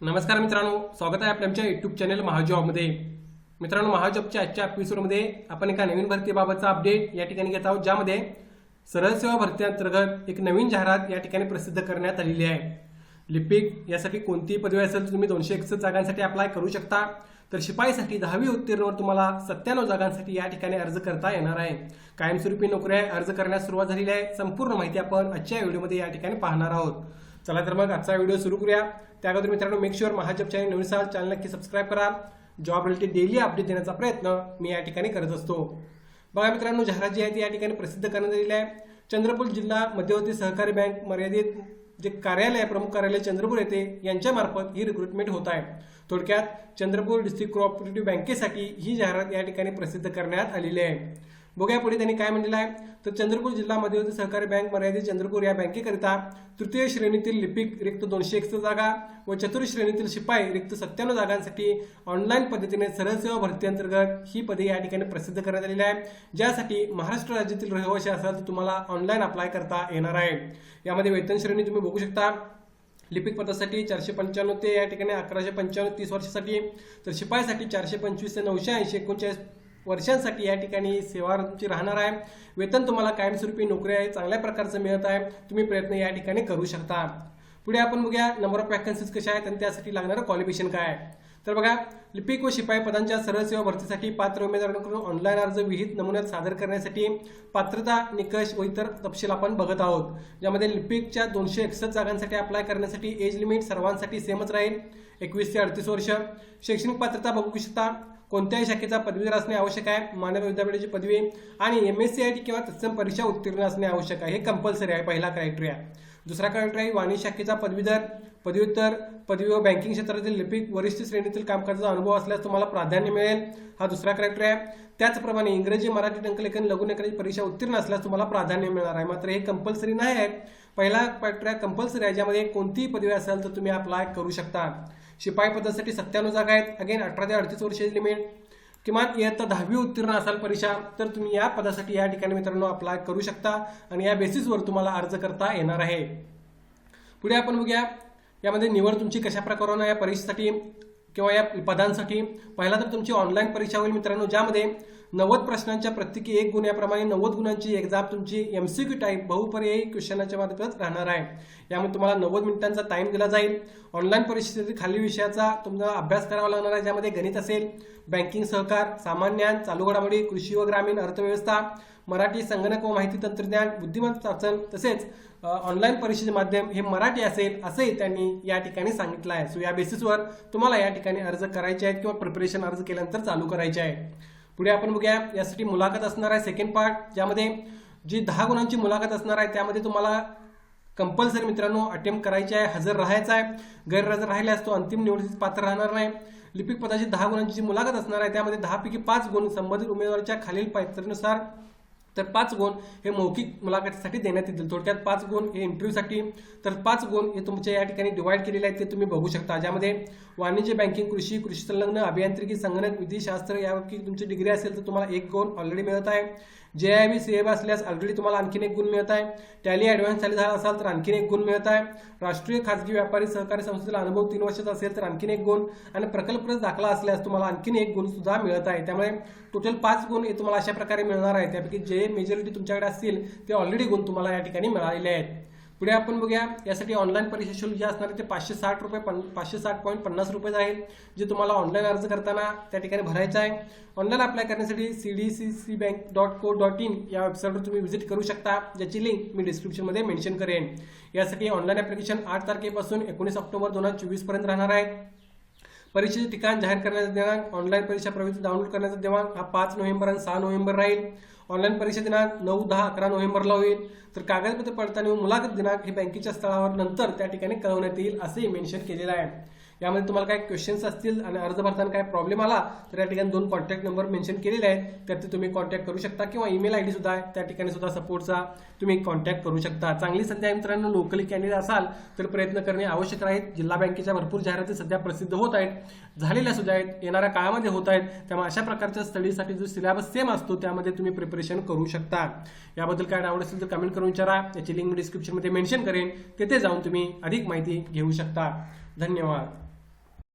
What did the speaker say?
नमस्कार मित्रांनो स्वागत आहे आपल्या आमच्या युट्यूब चॅनल महाजॉबमध्ये. मित्रांनो महाजॉबच्या आजच्या एपिसोडमध्ये आपण एका नवीन भरतीबाबतचा अपडेट या ठिकाणी घेत आहोत ज्यामध्ये सरळ सेवा भरतीअंतर्गत एक नवीन जाहिरात या ठिकाणी प्रसिद्ध करण्यात आलेली आहे. लिपिक यासाठी कोणतीही पदवी असेल तुम्ही दोनशे एकसष्ट जागांसाठी अप्लाय करू शकता. तर शिपाईसाठी दहावी उत्तीर्णवर तुम्हाला सत्त्याण्णव जागांसाठी या ठिकाणी अर्ज करता येणार आहे. कायमस्वरूपी नोकऱ्या अर्ज करण्यास सुरुवात झालेली आहे. संपूर्ण माहिती आपण आजच्या व्हिडिओमध्ये या ठिकाणी पाहणार आहोत. चला तर मग आजचा व्हिडिओ सुरू करूया. त्या अगोदर मित्रांनो मेक शुअर महाजब चॅनल नवीन असाल चॅनल नक्की सबस्क्राईब करा. जॉब रिलेटेड डेली अपडेट देण्याचा प्रयत्न मी या ठिकाणी करत असतो. बघा मित्रांनो जाहिरात जी आहे ती या ठिकाणी प्रसिद्ध करण्यात आलेली आहे. चंद्रपूर जिल्हा मध्यवर्ती सहकारी बँक मर्यादित जे कार्यालय आहे, प्रमुख कार्यालय चंद्रपूर येथे यांच्या मार्फत ही रिक्रुटमेंट होत आहे. थोडक्यात चंद्रपूर डिस्ट्रिक्ट कोऑपरेटिव्ह बँकेसाठी ही जाहिरात या ठिकाणी प्रसिद्ध करण्यात आलेली आहे. बघूया पुढे त्यांनी काय म्हणलेलं आहे. तर चंद्रपूर जिल्हा मध्यवर्ती सहकारी बँक मर्यादित चंद्रपूर या बँकेकरिता तृतीय श्रेणीतील लिपिक रिक्त दोनशे एकसष्ट जागा व चतुर्थ श्रेणीतील शिपाई रिक्त सत्त्याण्णव जागांसाठी ऑनलाईन पद्धतीने सरळ सेवा भरती अंतर्गत ही पदे या ठिकाणी प्रसिद्ध करण्यात आलेली आहे. ज्यासाठी महाराष्ट्र राज्यातील रहिवासी असाल तर तुम्हाला ऑनलाईन अप्लाय करता येणार आहे. यामध्ये वेतन श्रेणी तुम्ही बघू शकता. लिपिक पदासाठी चारशे पंच्याण्णव ते या ठिकाणी अकराशे पंच्याण्णव तीस वर्षासाठी तर शिपाईसाठी चारशे पंचवीस ते नऊशे ऐंशी एकोणचाळीस वर्षांसाठी या ठिकाणी सेवा तुमची राहणार आहे. वेतन तुम्हाला कायमस्वरूपी नोकरी आहे चांगल्या प्रकारचं मिळत आहे. तुम्ही प्रयत्न या ठिकाणी करू शकता. पुढे आपण बघूया नंबर ऑफ वॅकन्सीज कशा आहेत आणि त्यासाठी लागणारं क्वालिफिकेशन काय आहे. तर बघा लिपिक व शिपाई पदांच्या सरळ सेवा भरतीसाठी पात्र उमेदवारांकडून ऑनलाईन अर्ज विहित नमुन्यात सादर करण्यासाठी पात्रता निकष व इतर तपशील आपण बघत आहोत. ज्यामध्ये लिपिकच्या दोनशे एकसष्ट जागांसाठी अप्लाय करण्यासाठी एज लिमिट सर्वांसाठी सेमच राहील. एकवीस ते अडतीस वर्ष. शैक्षणिक पात्रता बघू शकता. कोणत्याही शाखेचा पदवीधर असणे आवश्यक आहे. मानव विद्यापीठाची पदवी आणि M S C I T किंवा तत्सम परीक्षा उत्तीर्ण असणे आवश्यक आहे. हे कंपल्सरी आहे. पहिला क्रायटेरिया दुसरा क्रायटेरिया वाणिज्य शाखेचा पदवीधर पदव्युत्तर पदवी व बँकिंग क्षेत्रातील लिपिक वरिष्ठ श्रेणीतील कामकाजाचा अनुभव असल्यास तुम्हाला प्राधान्य मिळेल. हा दुसरा क्रायटेरिया आहे. त्याचप्रमाणे इंग्रजी मराठी टंकलेखन लघुलेखनाची परीक्षा उत्तीर्ण असल्यास तुम्हाला प्राधान्य मिळणार आहे. मात्र हे कंपल्सरी नाही आहे. पहिला क्रायटेरिया कंपल्सरी आहे ज्यामध्ये कोणतीही पदवी असेल तर तुम्ही अप्लाय करू शकता. शिपाई पदासाठी सत्त्याण्णव जागा आहेत. अगेन अठरा ते अडतीस वर्षाची लिमिट किमान इयत्ता दहावी उत्तीर्ण असाल परीक्षा तर तुम्ही या पदासाठी या ठिकाणी मित्रांनो अप्लाय करू शकता आणि या बेसिसवर तुम्हाला अर्ज करता येणार आहे. पुढे आपण बघूया यामध्ये निवड तुमची कशा प्रकारे या परीक्षेसाठी. किंवा या पदांसाठी. पहिला तर तुमची ऑनलाईन परीक्षा होईल मित्रांनो ज्यामध्ये नव्वद प्रश्नांच्या प्रत्येकी एक गुण याप्रमाणे नव्वद गुणांची एक्झाम तुमची एमसीक्यू टाईप बहुपर्यायी क्वेश्चनाच्या मार्फतच राहणार आहे. यामध्ये तुम्हाला नव्वद मिनिटांचा टाइम दिला जाईल. ऑनलाईन परीक्षेतील खालील विषयाचा तुम्हाला अभ्यास करावा लागणार आहे ज्यामध्ये गणित असेल बँकिंग सहकार सामान्य चालू घडामोडी कृषी व ग्रामीण अर्थव्यवस्था मराठी संगणक व माहिती तंत्रज्ञान बुद्धिमत्ता चाचण तसेच ऑनलाईन परीक्षेचे माध्यम हे मराठी असेल असंही त्यांनी या ठिकाणी सांगितलं आहे. सो या बेसिसवर तुम्हाला या ठिकाणी अर्ज करायचे आहेत किंवा प्रिपरेशन अर्ज केल्यानंतर चालू करायचे आहे पुढे आपण बघूया यासाठी मुलाखत असणार आहे सेकंड पार्ट ज्यामध्ये जी दहा गुणांची मुलाखत असणार आहे त्यामध्ये तुम्हाला कंपल्सरी मित्रांनो अटेम्प्ट करायची आहे हजर राहायचा आहे. गैरहजर राहिल्यास तो अंतिम निवडीस पात्र राहणार नाही. लिपिक पदाची दहा गुणांची जी मुलाखत असणार आहे त्यामध्ये दहापैकी पाच गुण संबंधित उमेदवाराच्या खालील पात्रनुसार तर पाच गुण हे मौखिक मुलाखतीसाठी देण्यात येतील. थोडक्यात पाच गुण हे इंटरव्ह्यूसाठी तर पाच गुण हे तुमच्या या ठिकाणी डिवाईड केलेले आहेत ते तुम्ही बघू शकता. ज्यामध्ये वाणिज्य बँकिंग कृषी कृषी संलग्न अभियांत्रिकी संगणक विधीशास्त्र यापैकी तुमची डिग्री असेल तर तुम्हाला एक गुण ऑलरेडी मिळत आहे. जे आय बी सी एफ असल्यास ऑलरेडी तुम्हाला आणखीन एक गुण मिळत आहे. टॅली ॲडव्हान्स झाली झाला असाल तर आणखीन एक गुण मिळत आहे. राष्ट्रीय खाजगी व्यापारी सहकारी संस्थेचा अनुभव तीन वर्षाचा असेल तर आणखीन एक गुण. आणि प्रकल्पच दाखला असल्यास तुम्हाला आणखीन एक गुण सुद्धा मिळत आहे. त्यामुळे टोटल पाच गुण हे तुम्हाला अशा प्रकारे मिळणार आहे. त्यापैकी जे मेजॉरिटी तुमच्याकडे असतील ते ऑलरेडी गुण तुम्हाला या ठिकाणी मिळालेले आहेत. पुढे आपण बघूया यासाठी ऑनलाईन परीक्षा शुल्क जे असणार आहे ते पाचशे साठ रुपये पन पाचशे साठ पॉईंट पन्नास रुपये राहील जे तुम्हाला ऑनलाईन अर्ज करताना त्या ठिकाणी भरायचं आहे. ऑनलाईन अप्लाय करण्यासाठी C D C C bank dot co dot in या वेबसाईटवर तुम्ही व्हिजिट करू शकता. ज्याची लिंक मी डिस्क्रिप्शनमध्ये मेन्शन करेन. यासाठी ऑनलाईन ॲप्लिकेशन आठ तारखेपासून एकोणीस ऑक्टोबर दोन हजार चोवीसपर्यंत राहणार आहे. परीक्षेचे ठिकाण जाहीर करण्याचा दिनांक ऑनलाईन परीक्षा प्रवेश डाउनलोड करण्याचा दिनांक हा पाच नोव्हेंबर आणि सहा नोव्हेंबर राहील. ऑनलाईन परीक्षा दिनांक नऊ दहा अकरा नोव्हेंबरला होईल. तर कागदपत्र पडताना मुलाखत दिनांक हे बँकेच्या स्थळावर नंतर त्या ठिकाणी कळवण्यात येईल असेही मेन्शन केलेलं आहे. यामध्ये तुम्हाला काही क्वेश्चन्स असतील आणि अर्ज भरताना काय प्रॉब्लेम आला तर या ठिकाणी दोन कॉन्टॅक्ट नंबर मेन्शन केलेले आहेत. त्यात तुम्ही कॉन्टॅक्ट करू शकता किंवा ईमेल आय डी सुद्धा आहे. त्या ठिकाणी सुद्धा सपोर्टचा तुम्ही कॉन्टॅक्ट करू शकता. चांगली सध्या मित्रांनो लोकली कॅन्डिडेट असाल तर प्रयत्न करणे आवश्यक आहेत. जिल्हा बँकेच्या भरपूर जाहिराती सध्या प्रसिद्ध होत आहेत. झालेल्या सुद्धा आहेत. येणाऱ्या काळामध्ये होत आहेत. त्यामुळे अशा प्रकारच्या स्टडीसाठी जो सिलेबस सेम असतो त्यामध्ये तुम्ही प्रिपरेशन करू शकता. याबद्दल काय डाऊट असेल तर कमेंट करून विचारा. याची लिंक डिस्क्रिप्शनमध्ये मेन्शन करेन. तेथे जाऊन तुम्ही अधिक माहिती घेऊ शकता. धन्यवाद.